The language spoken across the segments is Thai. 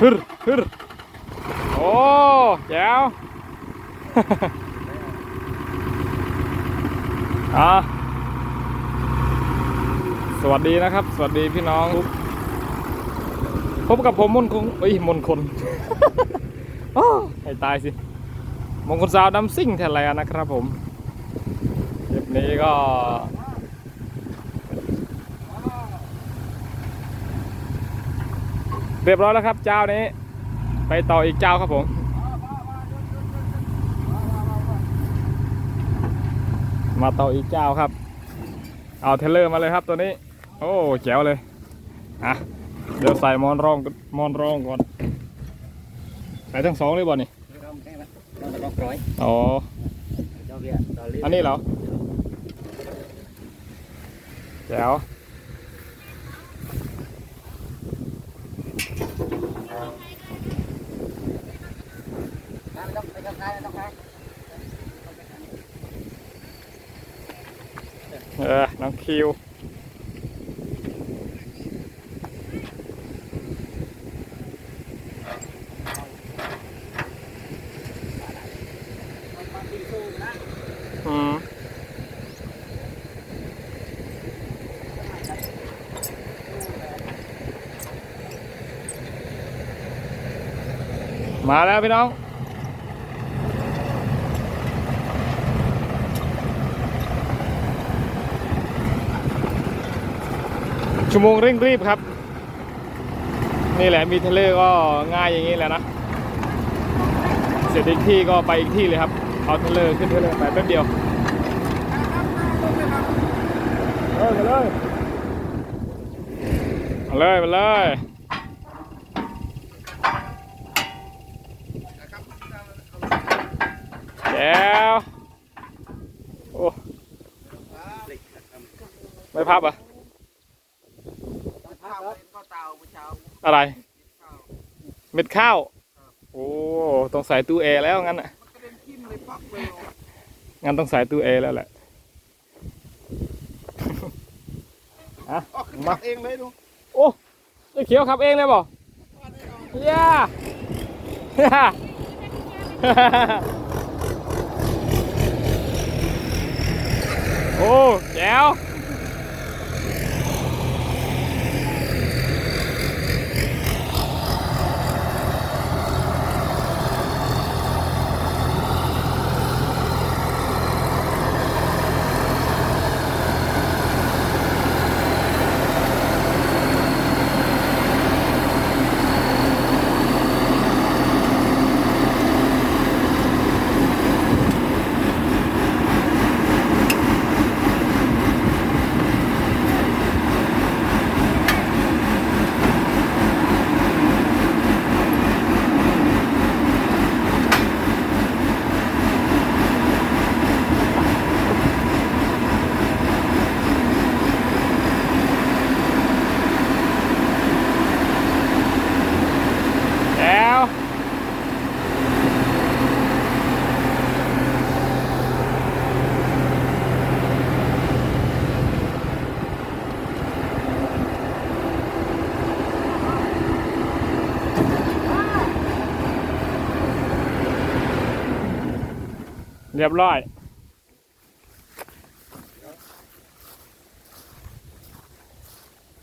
ฮึรฮึรโอ้แจ๋วอะสวัสดีนะครับ สวัสดีพี่น้อง พบกับผมมนคงเอ้ยมนคนอ้อให้ตายสิมงคลสาวดัมซิ่งแทนแล้วนะครับผมคลิปนี้ก็ เรียบร้อยแล้วครับ เจ้านี้ ไปต่ออีกเจ้าครับผมมาต่ออีกเจ้าครับ เอาเทเลอร์มาเลยครับตัวนี้ โอ้แจ๋วเลยอะเดี๋ยวใส่มอนรองมอนรองก่อนใส่ทั้งสองเลยบ่นี่อ๋ออันนี้เหรอแจ๋ว ไม่ต้องไปกับใครไม่ต้องใครเออ น้องคิว มาแล้วพี่น้อง ชั่วโมงเร่งรีบครับ นี่แหละมีเทเลก็ง่ายอย่างนี้แหละนะ เสร็จอีกที่ก็ไปอีกที่เลยครับ เอาเทเลขึ้นเทเลไปแป๊บเดียวเออมาเลยมาเลยมาเลยแก้วโอ้ไม่ พับอะข้าวข้าวเตาเช้าอะไร เม็ดข้าว โอ้ต้องใส่ตู้แอร์แล้วงั้นอะมันก็เป็นขี้มเลยปักเลยงั้นต้องใส่ตู้แอร์แล้วแหละอะอ๋อขับเองเลยดูโอ้ไอ้เขียวขับเองเลยบ่ย่าย่าโอ้แจ๋วแจ๋ว เรียบร้อย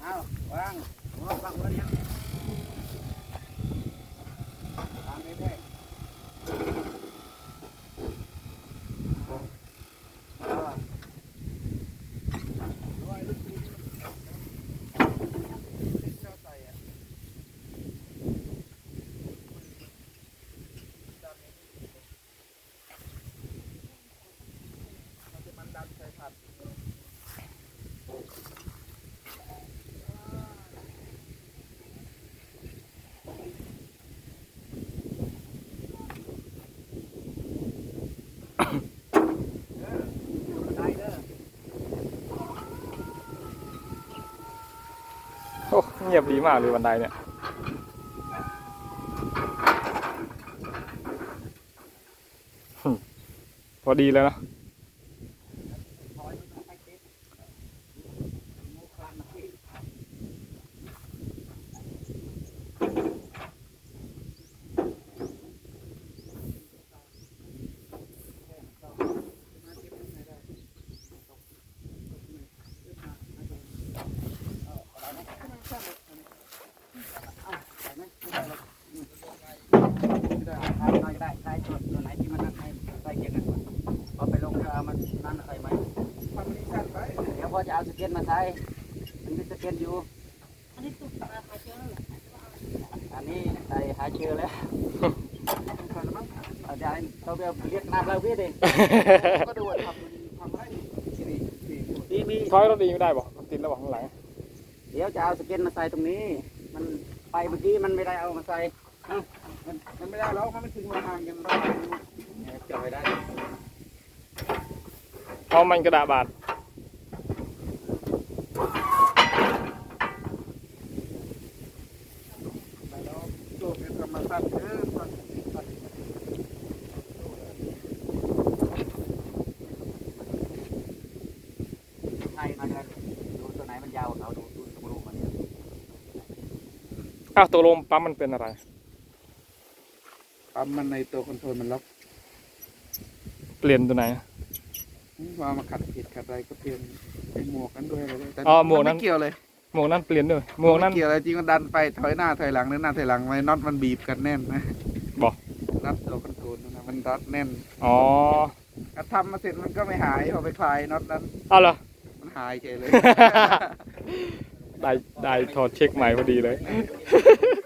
เอาวางวางวางไว้เนี่ยทำไม่ได้ได้เด้อ โอ้เงียบดีมากเลยบันไดเนี่ยพอดีแล้วนะ จะเอาสเก็ตมาใช้มันมีสเก็ตอยู่ อันนี้ใส่หาเชื้อแล้วจาเรียกน้เรียดเองทถอยรถดีไม่ได้บอ ดี๋ยวจะเอาสเก็ตมาใส่ตรงนี้ มันไปเมื่อกี้มันไม่ได้เอามาใส่มันมันไม่ได้แล้วเพราะมันถึงมาทางกันเราจอยได้เพราะมันกระดาบาด ไปแล้วโจเป็นธรรมชาติเออไทยมาแล้วดูตัวไหนมันยาวกว่าเขาดูดูตรงรูมันเนี่ย อ้าวตัวลมปั๊มมันเป็นอะไร ปั๊มมันในตัวคอนโทรลมันล็อกเปลี่ยนตัวไหน ว่ามาขัดผิดขัดอะไรก็เปลี่ยนไอ้หมวกนั้นด้วยอะไรด้วยแต่อ๋อหมวกนั้น ไเกี่ยวเลยหมวกนั่นเปลี่ยนด้วยหมวกนั่น ไเกี่ยวอะไรจริงมันดันไปถอยหน้าถอยหลังหรือหน้าถอยหลังไว้น็อตมันบีบกันแน่นนะบอกน็อตตัวคอนโทรลนะมันรัดแน่นอ๋อถ้าทำมาเสร็จมันก็ไม่หายพอไปคลายน็อตนั้น เอาเหรอ มันหายเฉยเลย ได้ได้ถอดเช็คใหม่พอดีเลย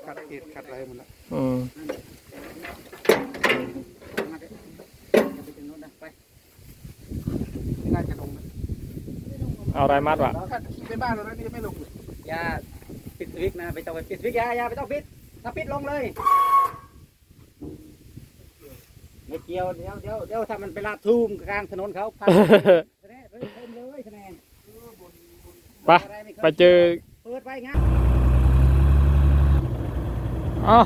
ขัดผิดขัดอะไรหมันละอืมไม่น่าจะลงนะเอาอะไรมัดวะถ้าขี่ไปบ้านเราแล้วนี่จะไม่ลงเลยอย่าปิดสวิกนะไปต้องไปปิดสวิกอย่าอย่าไปต้องปิดถ้าปิดลงเลยไม่เกี่ยวเดี๋ยวเดี๋ยวเดี๋ยวถ้ามันไปลาดทุ่มกลางถนนเขาพังคะแนนเฮ้ยเพิ่มเลยคะแนนไปไปเจอ เปิดไปงั้นอ๋อ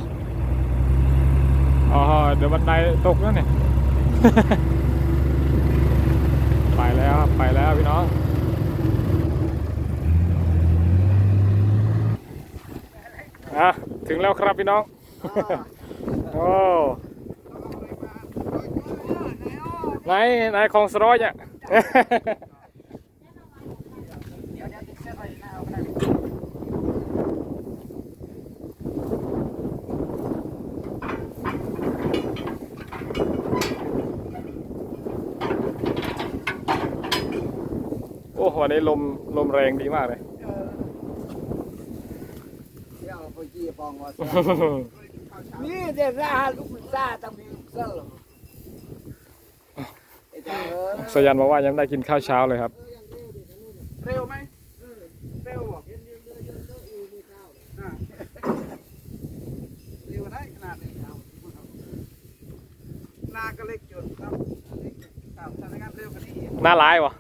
อ๋อเดี๋ยวบันไดตกแล้วเนี่ย ไปแล้วครับไปแล้วพี่น้องอะถึงแล้วครับพี่น้อง โอ้ไหนไหนของสโรอยอะ เดี๋ยวเดี๋ยวติดเส้นไว้หน้าเอาก็ได้ โอ้ วันนี้ลมลมแรงดีมากเลยเดี๋ยวไปจี้ปองว่านี่เดี๋ยวราลูกซาต้องมีเสื้อไอ้เจ้าเออสยันบอกว่ายังได้กินข้าวเช้าเลยครับ เร็วไหมเร็วบอกอ่าเร็วได้ขนาดนี้เอาหน้าก็เล็กจุดครับครับทำงานเร็วกว่านี้อีกหน้าร้ายวะ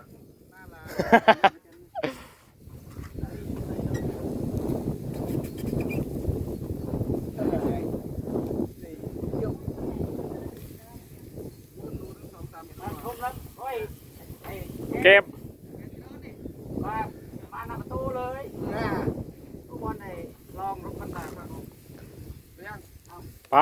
เฮ้ยไอ้เก็บมามาหน้าประตูเลยทุกคนไอ้ลองรถมันตากครับไป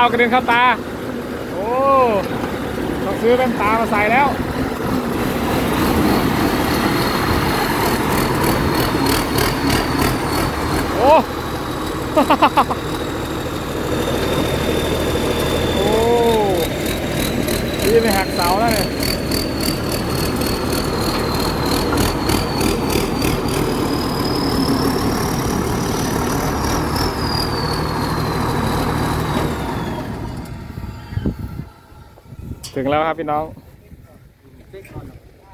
าวกระเด็นเข้าตา โอ้ต้องซื้อเป็นตามาใส่แล้วโอ้โอ้ดีไม่หักเสาแล้วเนี่ย ถึงแล้วครับพี่น้องเด็กก่อน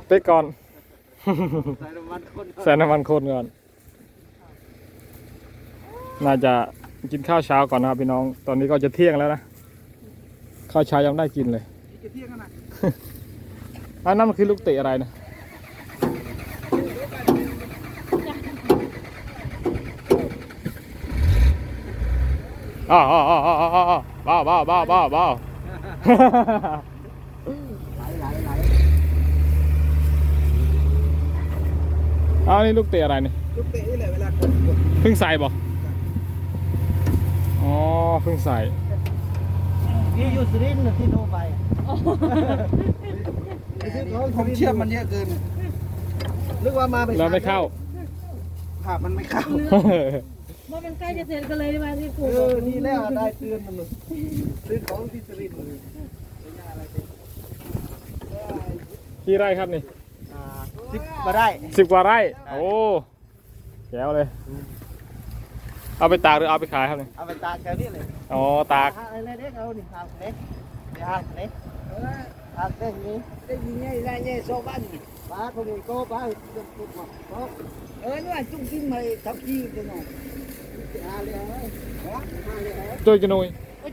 เป๊กก่อนใส่น้ำมันคนใส่น้ำมันคนก่อน น่าจะกินข้าวเช้าก่อนนะครับพี่น้อง ตอนนี้ก็จะเที่ยงแล้วนะ ข้าวเช้ายังไม่ได้กินเลยอีกจะเที่ยงกันนะอันนั้นมันคือลูกเตะอะไรนะอ้าวอ้าวอ้าวอ้าวอ้าวบ้าบ้าบ้าบ้าบ้า ไหลไหลไหล อ้าวนี่ลูกเตะอะไรนี่ลูกเตะนี่แหละเวลากดกดเพิ่งใส่บ่อ๋อเพิ่งใส่นี่อยู่สุรินทร์ที่โทรไปผมเชื่อมันเยอะเกินนึกว่ามาไปแล้วไม่เข้าภาพมันไม่เข้าว่ามันใกล้จะเสร็จกันเลยมาที่เอปู่อนี่แล้วได้เตือนมันเลยซื้อของที่สรินทร์เลยกี่ไร่ครับนี่อ่า สิบมาได้สิบกว่าไร่ โอ้แจ๋วเลย เอาไปตากหรือเอาไปขายครับนี่เอาไปตากแถวนี้เลยอ๋อตากหาอะไรเล็กเอาดิหาเล็กเดี๋ยวหาเล็กหาเล็กนี้ได้ยินไงได้ไงโซบ้านป้าคนนี้ก็ป้าเดินปุ๊บมาก็เออนี่ว่าจุ้งกินมาทับที่กันหน่อยหาเลยเหรอหาเลยเหรอจุยกันหนุยโอ้ย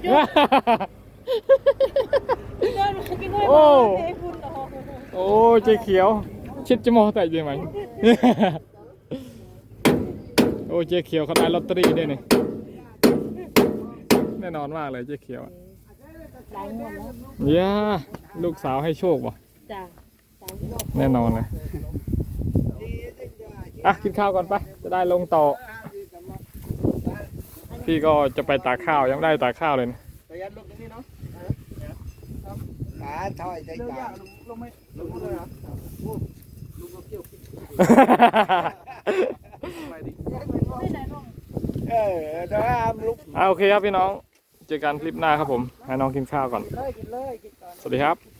เดินมากินด้วยโอ้เทฝุ่นเหรอโอ้เจ๊เขียว ชิดจะมอแต่ยังไงโอ้เจ๊เขียวเขาได้ลอตเตอรี่ด้วยนี่แน่นอนมากเลยเจ๊เขียวอะหลายงวดแล้วเย้ลูกสาวให้โชคว่ะจ้ะสามรอบแน่นอนเลยอะกินข้าวก่อนไปจะได้ลงต่อ พี่ก็จะไปตากข้าวยังไม่ได้ตากข้าวเลยนะประหยัดลงตรงนี้เนาะขาถอยใจจ่าลงไม่ลงเลยเหรอ เออเดี๋ยวให้อามลุกอ่าโอเคครับพี่น้อง เจอกันคลิปหน้าครับผม ให้น้องกินข้าวก่อน เลยกินเลยกินก่อน สวัสดีครับ